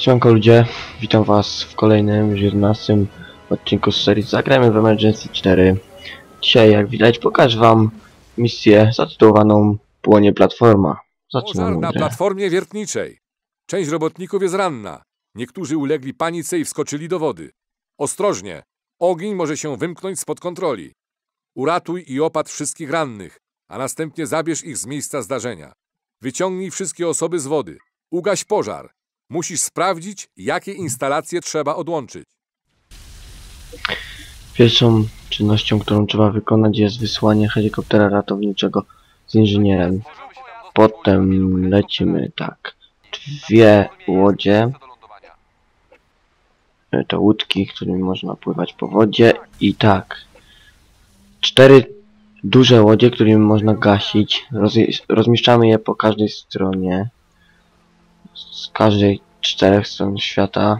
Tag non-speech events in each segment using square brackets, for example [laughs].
Siemanko ludzie, witam was w kolejnym, już 11 odcinku z serii Zagrajmy w Emergency 4. Dzisiaj, jak widać, pokażę wam misję zatytułowaną Płonie Platforma. Pożar Zaczynamy na grę. platformie wiertniczej. Część robotników jest ranna. Niektórzy ulegli panice i wskoczyli do wody. Ostrożnie. Ogień może się wymknąć spod kontroli. Uratuj i opatrz wszystkich rannych, a następnie zabierz ich z miejsca zdarzenia. Wyciągnij wszystkie osoby z wody. Ugaś pożar. Musisz sprawdzić, jakie instalacje trzeba odłączyć. Pierwszą czynnością, którą trzeba wykonać jest wysłanie helikoptera ratowniczego z inżynierem. Potem lecimy tak. Dwie łodzie, to łódki, którymi można pływać po wodzie i tak. Cztery duże łodzie, którymi można gasić. Rozje- rozmieszczamy je po każdej stronie. Z każdej czterech stron świata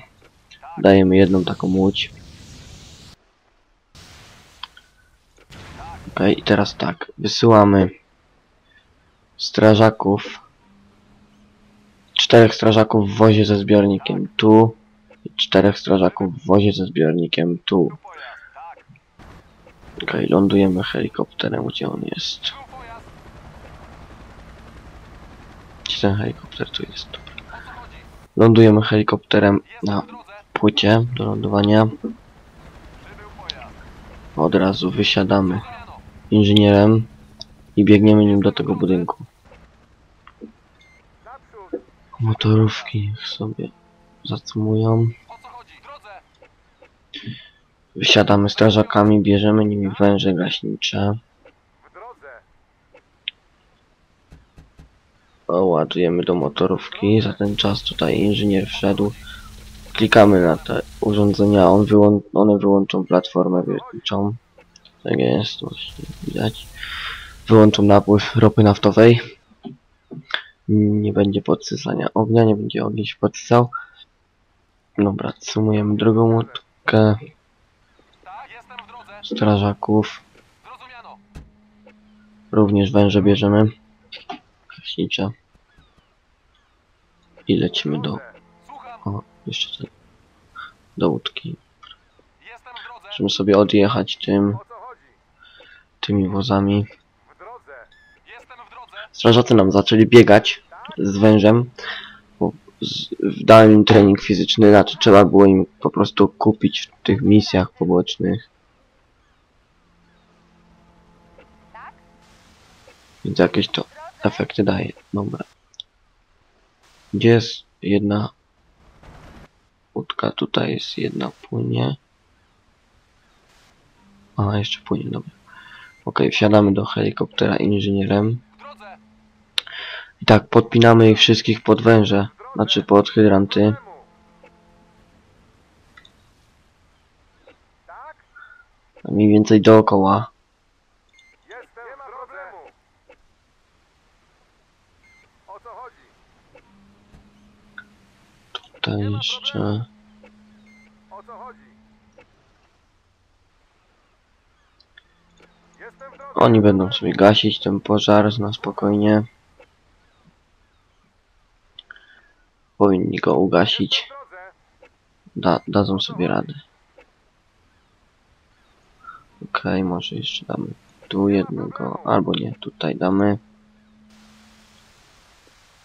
dajemy jedną taką łódź. Okej, i teraz tak. Wysyłamy strażaków. Czterech strażaków w wozie ze zbiornikiem tu. I czterech strażaków w wozie ze zbiornikiem tu. Okej, lądujemy helikopterem, gdzie on jest. Gdzie ten helikopter tu jest? Lądujemy helikopterem na płycie do lądowania. Od razu wysiadamy inżynierem i biegniemy nim do tego budynku. Motorówki sobie zatrzymują. Wysiadamy strażakami, bierzemy nimi węże gaśnicze. Ładujemy do motorówki. Za ten czas tutaj inżynier wszedł. Klikamy na te urządzenia, on wyłą one wyłączą platformę wiertniczą. Tak jest, właśnie widać. Wyłączą napływ ropy naftowej. Nie będzie podsycania ognia, nie będzie ogień się podsysał. Dobra, sumujemy drugą łódkę strażaków. Również węże bierzemy. Gaśnicze. I lecimy do... O, jeszcze ten... Do łódki. Możemy sobie odjechać tym... Tymi wozami. Strażacy nam zaczęli biegać z wężem. Bo w dalszym trening fizyczny, znaczy trzeba było im po prostu kupić w tych misjach pobocznych. Więc jakieś to efekty daje. Dobra. Gdzie jest jedna łódka? Tutaj jest jedna płynie. A, jeszcze płynie, dobra. Okej, wsiadamy do helikoptera inżynierem. I tak, podpinamy ich wszystkich pod węże. Znaczy pod hydranty. Mniej więcej dookoła. Jestem nie ma problemu. O co chodzi? Jeszcze... O co chodzi? Oni będą sobie gasić ten pożar na spokojnie. Powinni go ugasić. Da, dadzą sobie radę. Okej, może jeszcze damy tu jednego, albo nie, tutaj damy.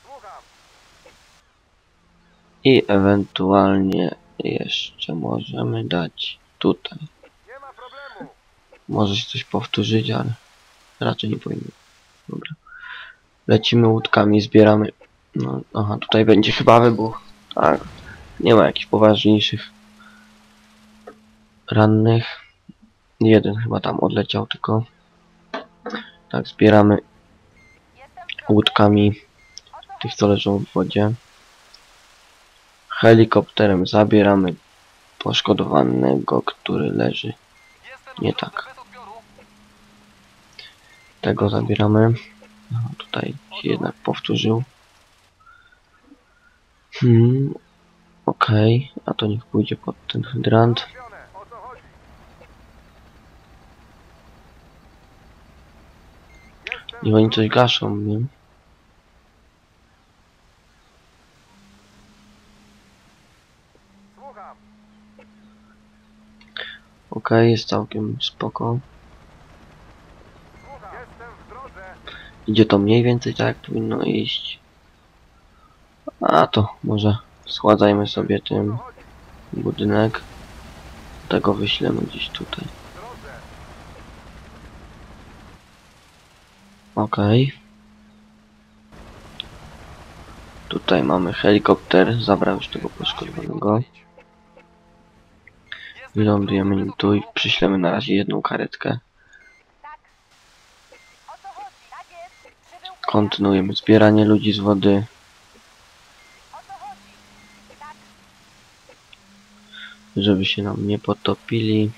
Słucham. I ewentualnie jeszcze możemy dać tutaj. Może się coś powtórzyć, ale raczej nie powinno. Dobra. Lecimy łódkami, zbieramy. No, aha, tutaj będzie chyba wybuch. Tak. Nie ma jakichś poważniejszych rannych. Jeden chyba tam odleciał tylko. Tak, zbieramy łódkami tych, co leżą w wodzie. Helikopterem zabieramy poszkodowanego, który leży. Nie tak. Tego zabieramy. Aha, tutaj jednak powtórzył. Hmm. Okej, a to niech pójdzie pod ten hydrant. Niech oni coś gaszą, nie? Jest całkiem spoko. Idzie to mniej więcej tak jak powinno iść. A to może schładzajmy sobie tym budynek. Tego wyślemy gdzieś tutaj. Okej. Tutaj mamy helikopter. Zabrał już tego poszkodowanego. Wylądujemy nim tu i przyślemy na razie jedną karetkę. Kontynuujemy zbieranie ludzi z wody. Żeby się nam nie potopili.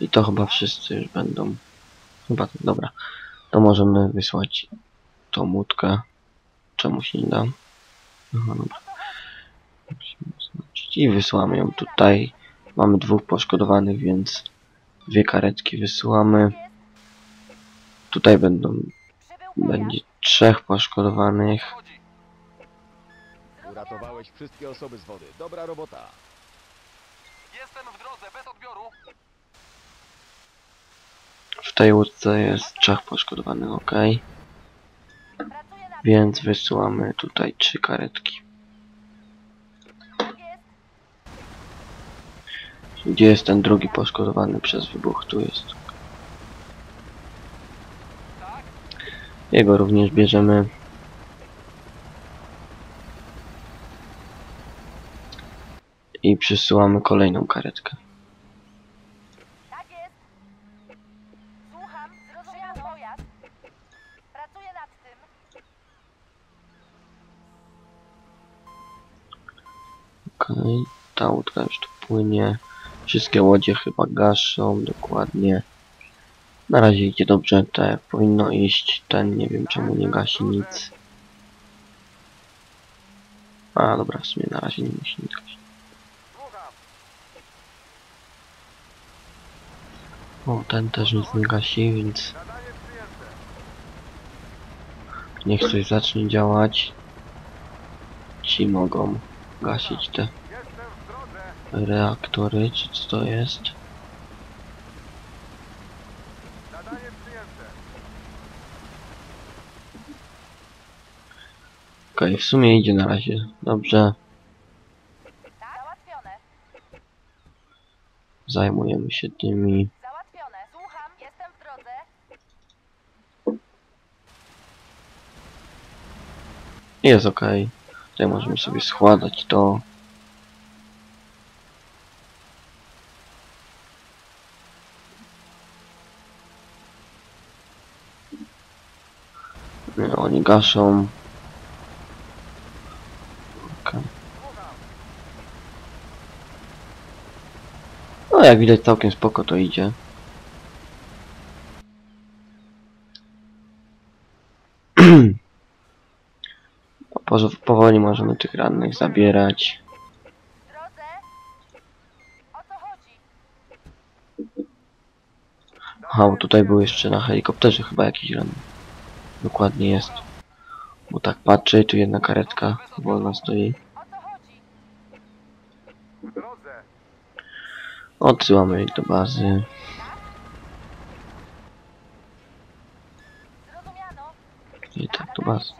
I to chyba wszyscy już będą. Chyba dobra. To możemy wysłać tą łódkę. Czemu się nie da? Aha, dobra. I wysłamy ją tutaj. Mamy dwóch poszkodowanych, więc dwie karetki wysyłamy. Tutaj będą, będzie trzech poszkodowanych. Uratowałeś wszystkie osoby z wody. Dobra robota. Jestem w drodze, bez odbioru. W tej łódce jest trzech poszkodowanych, ok. Więc wysyłamy tutaj trzy karetki. Tak jest. Gdzie jest ten drugi poszkodowany przez wybuch? Tu jest. Jego również bierzemy. I przysyłamy kolejną karetkę. Tak jest. Słucham. Zrozumiano. pojazd. Pracuję nad tym. Okej, ta łódka już tu płynie. Wszystkie łodzie chyba gaszą, dokładnie. Na razie idzie dobrze, tak jak powinno iść. Ten nie wiem czemu nie gasi nic. A dobra, w sumie na razie nie musi nic gasić. O, ten też nic nie gasi, więc niech coś zacznie działać. Ci mogą gasić te. Reaktory, czy co to jest? Zadanie przyjęte. Okej, w sumie idzie na razie dobrze. Załatwione. Zajmujemy się tymi. Załatwione. Słucham. Jestem w drodze. Jest ok. Tutaj możemy sobie składać to. Nie, Oni gaszą. No jak widać całkiem spoko to idzie. [clears throat] Po- Powoli możemy tych rannych zabierać. Aha, tutaj był jeszcze na helikopterze chyba jakiś ranny. Dokładnie jest. Bo tak patrzę i tu jedna karetka wolna stoi. Odsyłamy ich do bazy. I tak do bazy.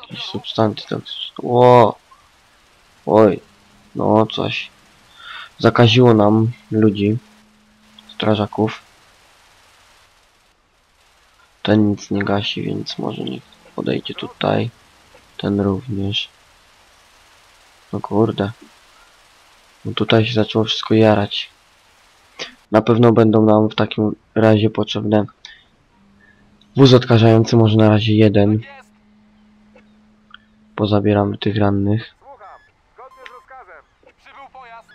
Jakieś substancje toksyczne. Ło! Oj. No coś. Zakaziło nam ludzi. Strażaków. Ten nic nie gasi, więc może niech podejdzie tutaj. Ten również. No kurde. No tutaj się zaczęło wszystko jarać. Na pewno będą nam w takim razie potrzebne wóz odkażający, może na razie jeden. Pozabieramy tych rannych. Słucham. Zgodnie z rozkazem. Przybył pojazd.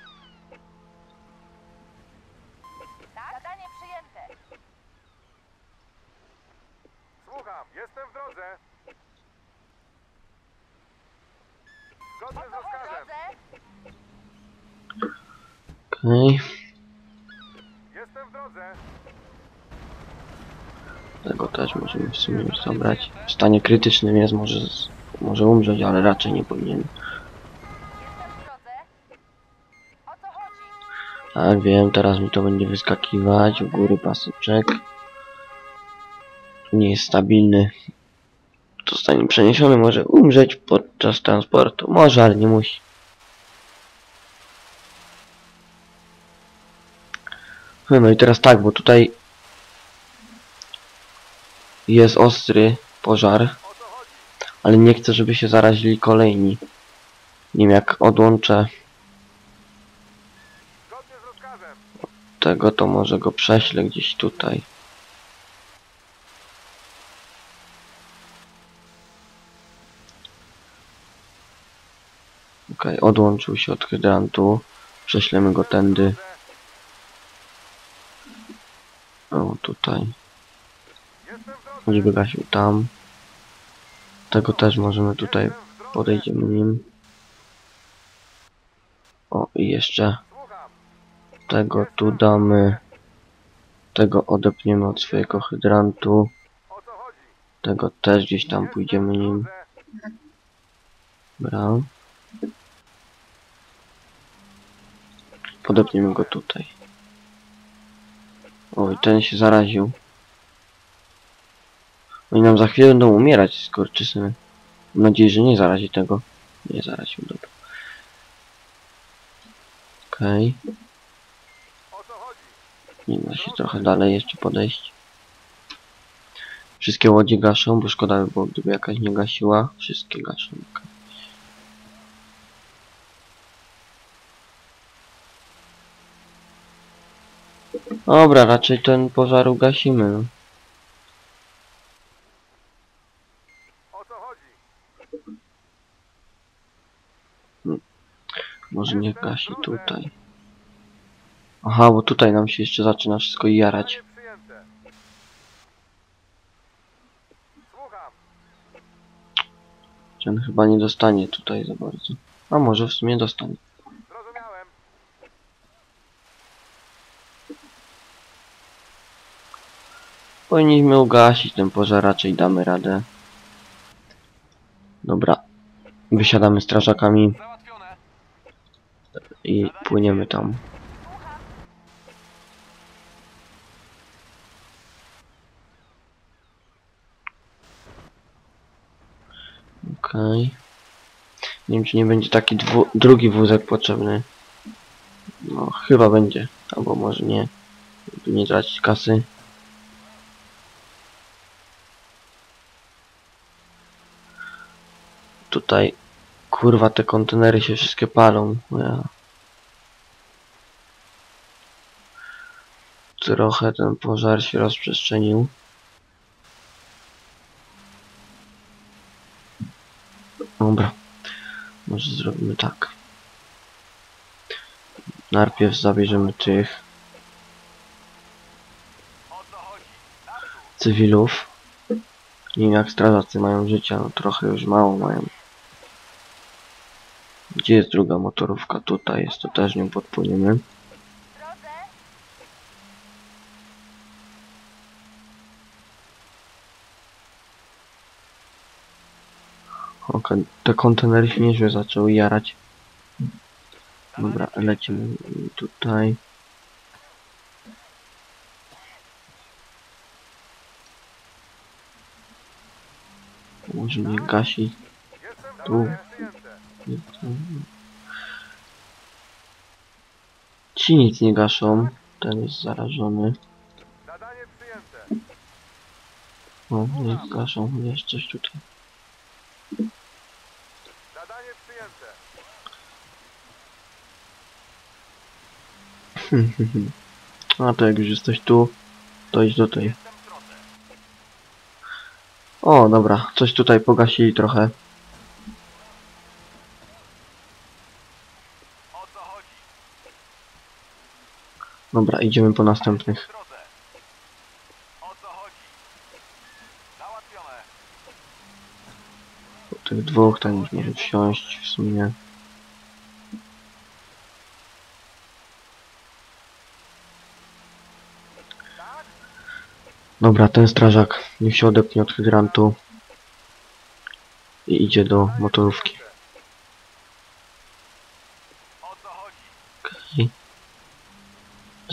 Tak. Zadanie przyjęte. Słucham. Jestem w drodze. O Zgodnie z co chodzi? W rozkazem. drodze. Okej. Jestem w drodze. Tego też możemy w sumie już zabrać. W stanie krytycznym jest, może, może umrzeć, ale raczej nie powinien. Chodzi? Tak, wiem, teraz mi to będzie wyskakiwać. U góry paseczek. Nie jest stabilny. Zostanie przeniesiony, może umrzeć podczas transportu. Może, ale nie musi. No i teraz tak, bo tutaj jest ostry pożar, ale nie chcę, żeby się zarazili kolejni. Nie wiem, jak odłączę tego, to może go prześlę gdzieś tutaj. Okej, odłączył się od hydrantu. Prześlemy go tędy. O, tutaj. Nie wygasił tam. Tego też możemy tutaj podejdziemy nim. O, i jeszcze tego tu damy. Tego odepniemy od swojego hydrantu. Tego też gdzieś tam pójdziemy nim. Dobra. Podepniemy go tutaj. Oj, ten się zaraził. Oni nam za chwilę będą umierać, skurczysyny. Mam nadzieję, że nie zarazi tego. Nie zaraził, dobra. Okej. Nie da się trochę dalej jeszcze podejść. Wszystkie łodzie gaszą, bo szkoda by było, gdyby jakaś nie gasiła. Wszystkie gaszą. okej. Dobra, raczej ten pożar ugasimy. no. Może nie gasi tutaj. Aha, bo tutaj nam się jeszcze zaczyna wszystko jarać. Ten chyba nie dostanie tutaj za bardzo. A może w sumie dostanie. Powinniśmy ugasić ten pożar, raczej damy radę. Dobra. Wysiadamy strażakami i płyniemy tam. Okej. Nie wiem, czy nie będzie taki drugi wózek potrzebny. No, chyba będzie. Albo może nie. Żeby nie tracić kasy. Tutaj, kurwa, te kontenery się wszystkie palą. Ja. Trochę ten pożar się rozprzestrzenił. Dobra. Może zrobimy tak. Najpierw zabierzemy tych cywilów. Nie jak strażacy mają życia, no trochę już mało mają. Gdzie jest druga motorówka? Tutaj jest, to też nią podpłyniemy. W drodze. O, kon- te kontenery się nieźle zaczęły jarać. Dobra, lecimy tutaj. Może gasi. Tu. Ci nic nie gaszą. Ten jest zarażony. O, nie gaszą. Jest coś tutaj. [laughs] A to jak już jesteś tu, to idź do tej. O, dobra, coś tutaj pogasili trochę. Dobra, idziemy po następnych. Po tych dwóch, ten już może wsiąść w sumie. Dobra, ten strażak niech się odepnie od hydrantu i idzie do motorówki. O co chodzi? Okej.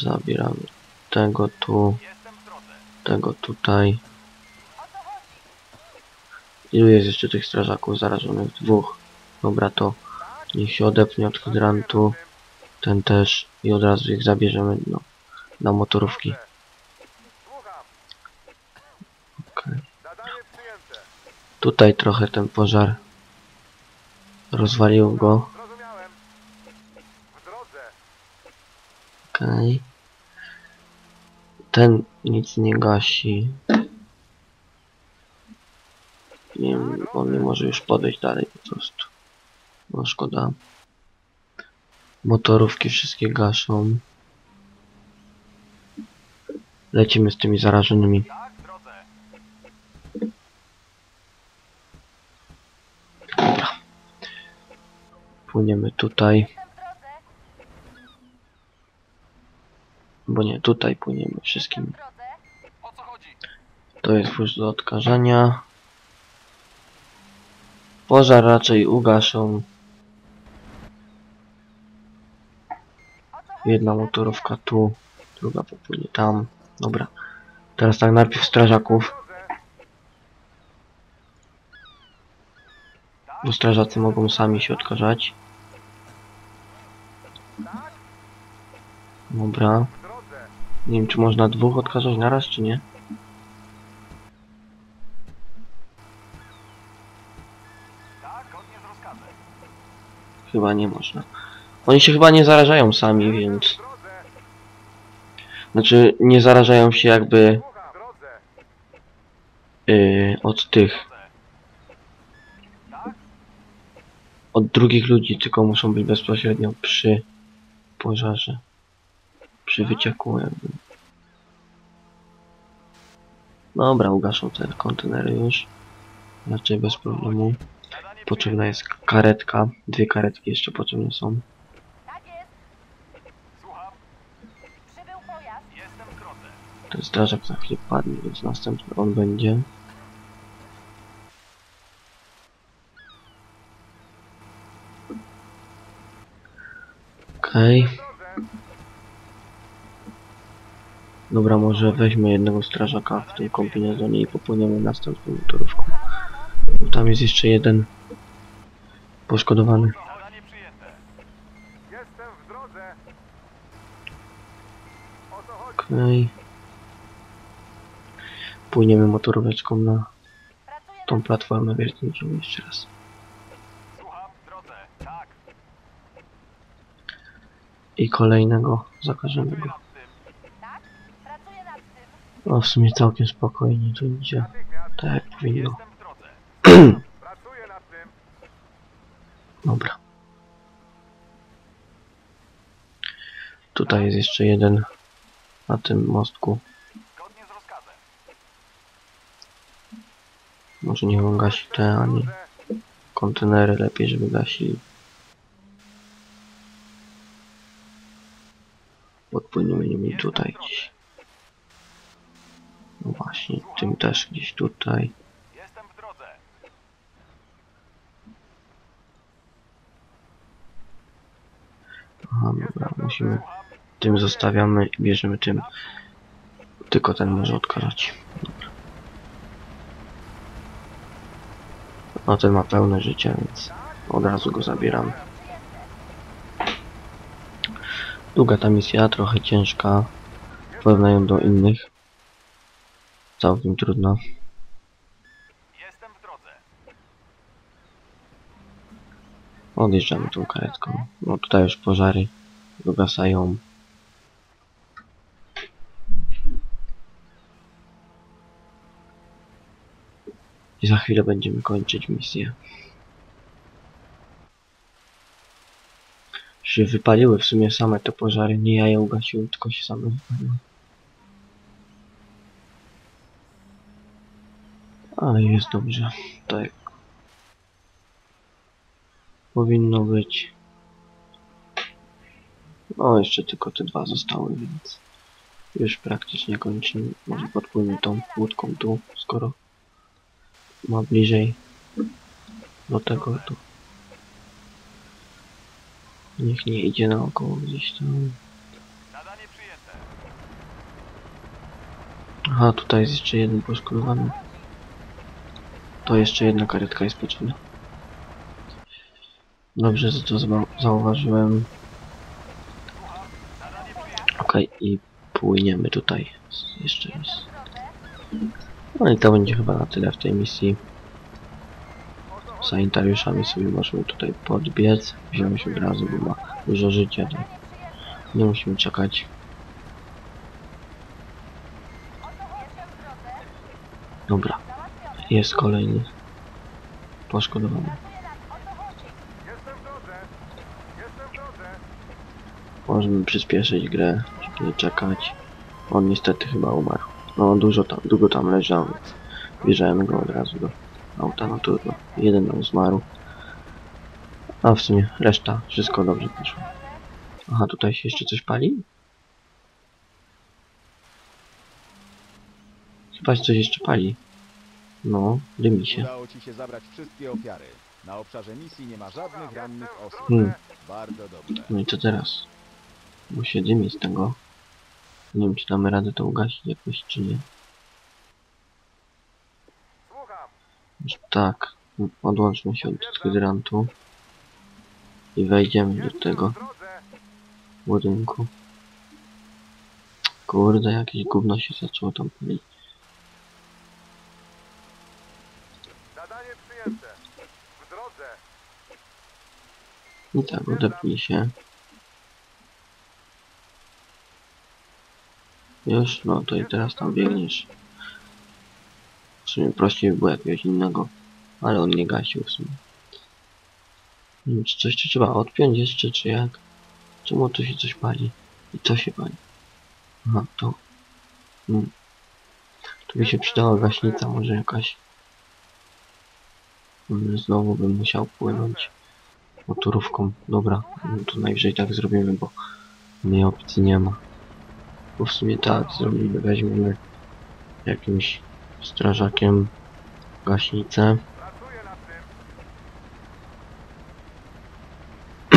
Zabieramy tego tu, tego tutaj. Ilu jest jeszcze tych strażaków zarażonych? Dwóch. Dobra, to niech się odepnie od hydrantu. Ten też. I od razu ich zabierzemy no, na motorówki. Przyjęte. Tutaj trochę ten pożar rozwalił go. Okej. Ten nic nie gasi. Nie wiem, on nie może już podejść dalej po prostu. No szkoda. Motorówki wszystkie gaszą. Lecimy z tymi zarażonymi. Płyniemy tutaj. Jestem w drodze. Bo nie, tutaj płyniemy wszystkimi. W drodze. O co chodzi? To jest wóz do odkażania. Pożar raczej ugaszą. Jedna motorówka tu, druga popłynie tam. Dobra. Teraz tak najpierw strażaków. Bo strażacy mogą sami się odkażać. Dobra. Nie wiem czy można dwóch odkażać naraz czy nie. Tak. Chyba nie można. Oni się chyba nie zarażają sami, więc... Znaczy nie zarażają się jakby yy, od tych, Tak? od drugich ludzi, tylko muszą być bezpośrednio przy pożarze. Przy wycieku jakby. Dobra, ugaszą te kontenery już. Raczej bez problemu. Potrzebna jest karetka. Dwie karetki jeszcze potrzebne są. Ten strażak za chwilę padnie, więc następny on będzie. Okej. Dobra, może weźmy jednego strażaka w tym kombinezonie i popłyniemy następną motorówką. Tam jest jeszcze jeden poszkodowany. Okej. Płyniemy motoróweczką na tą platformę wiertniczą jeszcze raz. I kolejnego zakażonego. Pracuję nad tym. tak? Pracuję nad tym. No w sumie całkiem spokojnie to idzie. Tak jak [clears throat] powinno. Dobra. Tutaj jest jeszcze jeden na tym mostku. Może nie on gasi te ani kontenery lepiej, żeby gasili. Podpłyniemy nimi tutaj gdzieś. No właśnie, tym też gdzieś tutaj. Jestem w drodze. Aha, dobra, musimy. Tym zostawiamy i bierzemy tym. Tylko ten może odkażać. Dobra. No ten ma pełne życie, więc od razu go zabieram. Długa ta misja, trochę ciężka w porównaniu do innych. Całkiem trudna. Jestem w drodze. Odjeżdżamy tą karetką. No tutaj już pożary dogasają. I za chwilę będziemy kończyć misję. Się wypaliły w sumie same te pożary, nie ja je ugasiłem, tylko się same wypaliły. Ale jest dobrze. Tak. Powinno być. No, jeszcze tylko te dwa zostały, więc Już praktycznie kończymy. Może podpłynie tą łódką tu, skoro ma bliżej do tego tu. Niech nie idzie naokoło gdzieś tam. Aha, tutaj jest jeszcze jeden poszkodowany. To jeszcze jedna karetka jest potrzebna. Dobrze, że to zau- zauważyłem. Okej, i płyniemy tutaj jeszcze raz. No i to będzie chyba na tyle w tej misji. Sanitariuszami sobie możemy tutaj podbiec. Wziąć od razu, bo ma dużo życia. Nie musimy czekać. Dobra, jest kolejny poszkodowany. Możemy przyspieszyć grę, żeby czekać. On niestety chyba umarł. No dużo tam, długo tam leżał, bierzemy go od razu do auta, no trudno. Jeden nam zmarł. A w sumie reszta, wszystko dobrze poszło. Aha, tutaj się jeszcze coś pali? Chyba coś jeszcze pali. No, dymi się. Udało ci się zabrać wszystkie ofiary. Na obszarze misji nie ma żadnych rannych osób. Hmm. Bardzo dobrze. No i co teraz? Bo się dymi z tego. Nie wiem, czy damy radę to ugasić jakoś, czy nie. Tak, odłączmy się od hydrantu i wejdziemy do tego budynku. Kurde, jakieś gówno się zaczęło tam palić. Zadanie przyjęte. W drodze. I tak, odepnij się. Już, no to i teraz tam biegniesz. W sumie prościej by było jakiegoś innego, ale on nie gasił w sumie. Nie wiem, czy coś tu trzeba odpiąć jeszcze, czy jak? Czemu tu się coś pali? I co się pali? Aha, to. Hmm. Tu by się przydała gaśnica, może jakaś. Znowu bym musiał płynąć motorówką. Dobra, no to najwyżej tak zrobimy, bo innej opcji nie ma. Bo w sumie tak zrobimy, weźmiemy jakimś strażakiem gaśnicę. [clears throat]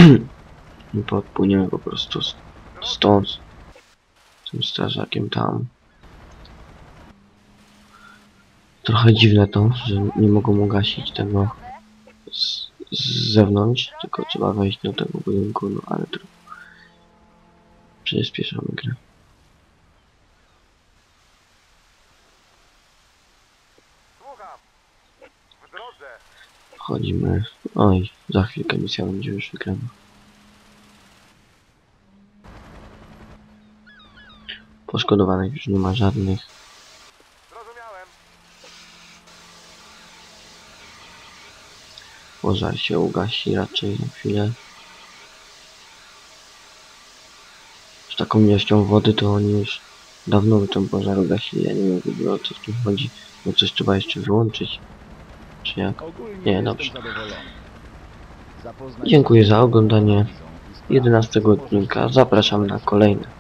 I podpłyniemy po prostu stąd tym strażakiem tam. Trochę dziwne to, że nie mogą ugasić tego z, z zewnątrz, tylko trzeba wejść do tego budynku, no ale to przyspieszamy grę. Chodzimy. Oj, za chwilkę misja będzie już wygrana. Poszkodowanych już nie ma żadnych. Pożar się ugasi raczej za chwilę. Z taką ilością wody to oni już dawno by ten pożar ugasili. Ja nie wiem o co w tym chodzi. Bo coś trzeba jeszcze wyłączyć. Czy jak? Nie, dobrze. Dziękuję za oglądanie analizą i sprawdź, 11 co możesz odcinka. Zapraszam na kolejne.